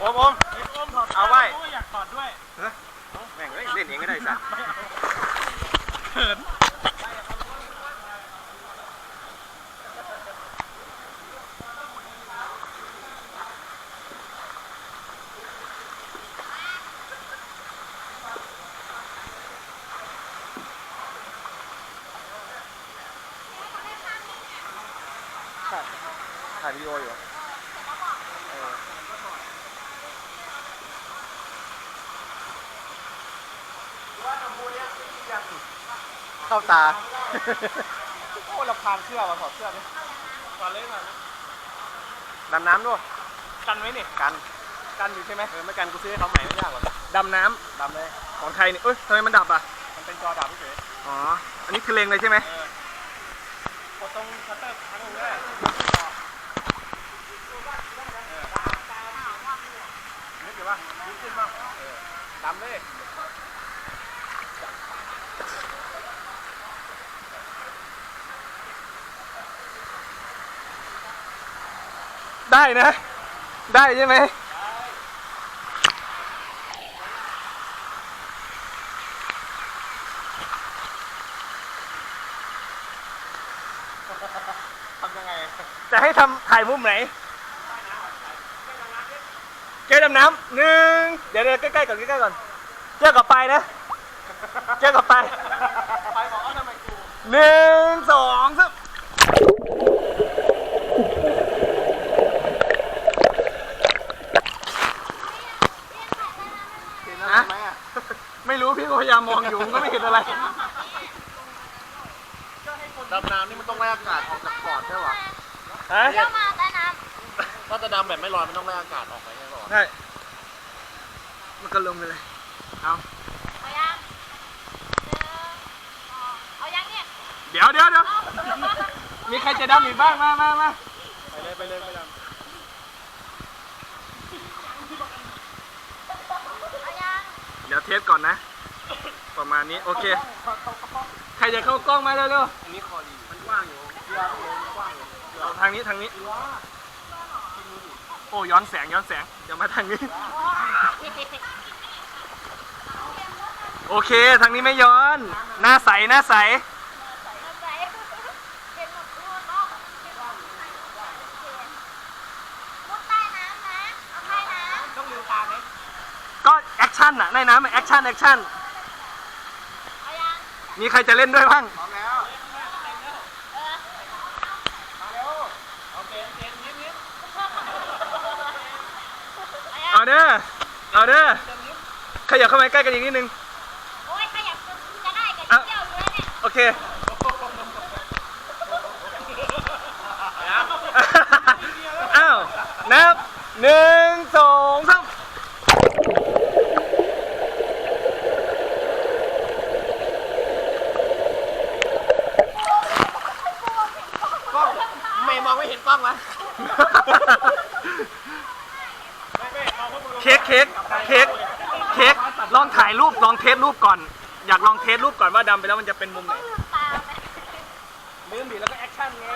ครับผมเอาไว้อยากถอดด้วยแม่งเอ้ยเล่นเองก็ได้สัตว์เขินถ่ายวิดีโออยู่เออ เข้าตา โอ้ลำพานเสื้อว่ะถอดเสื้อไหมก่อนเลยก่อนดำน้ำด้วยกันไว้นี่กัน กันอยู่ใช่ไหมเออไม่กันกูซื้อให้เขาใหม่ไม่ยากหรอกดำน้ดำเลยำของใครนี่เอ้ยทำไมมันดับอะ มันเป็นจอดับเฉยอ๋อ อันนี้คือเลงเลยใช่ไหม กดตรงชัตเตอร์ครั้งหนึงได้นึกอยู่ว่ายึดขึ้นบ้างเออดำเลย ได้นะ ได้ใช่ไหมทำยังไงจะให้ทำถ่ายมุมไหนเจ๊ดำน้ำหนึ่งเดี๋ยวเดี๋ยวใกล้ๆก่อนใกล้ๆก่อนเจ้ากับไปนะ เจ้ากับไปไปบอกเอาทำไมกูหนึ่งสองสามเห็นอะไรไหมอะไม่รู้พี่ก็พยายามมองอยู่ก็ไม่เห็นอะไรดำน้ำนี่มันต้องไล่อากาศออกจากปอดด้วยวะฮะเที่ยวมาใต้น้ถ้าจะดำแบบไม่ลอยมันต้องไล่อากาศออกไปไงก่อนใช่มันก็ลงไปเลย เอาำเอายังหนึ่งสองเอายัง เนี่ยเดี๋ยวเดี๋ยวเดี๋ยวเอามีใครจะดำอีกบ้างมามามาไปเลยไปเลยไปดำเอายังเดี๋ยวเทสก่อนนะ ประมาณนี้โอเค ใครจะเข้ากล้องมาเร็วอันนี้คอดีมันกว้างอยู่เยอะเลยมันกว้างอยู่ๆเอาทางนี้ทางนี้ โอ้ย้อนแสงย้อนแสงเดี๋ยวมาทางนี้ โอเคทางนี้ไม่ย้อน หน้าใสหน้าใส เป็นหมดทั่วเนาะมุดใต้น้ำนะ เอาใต้น้ำ ต้องลืมตาไหม ก็แอค ชั่นอะในน้ำแอคชั่นแอคชั่นเอายังมีใครจะเล่นด้วยบ้างพร้อมแล้วเออมาเร็วโอเคเจนยิ้มยิ้มเอายังเอาเด้อเอาเด้อขยับเข้ามาใกล้กันอีกนิดนึงโอ้ยขยับจะได้กับเที่ยวอยู่แล้วเนี่ยโอเคอ้าวนับหนึ่งสองสาม กล้องไม่มองไม่เห็นก ล้องวะเค้กเค้กเค้กเค้กลองถ่ายรูปลองเทสรูปก่อน อยากลองเทสรูปก่อนว่าดำไปแล้วมันจะเป็นมุมไหนลืมตาไหมลืมดิแล้วก็แอคชั่นไง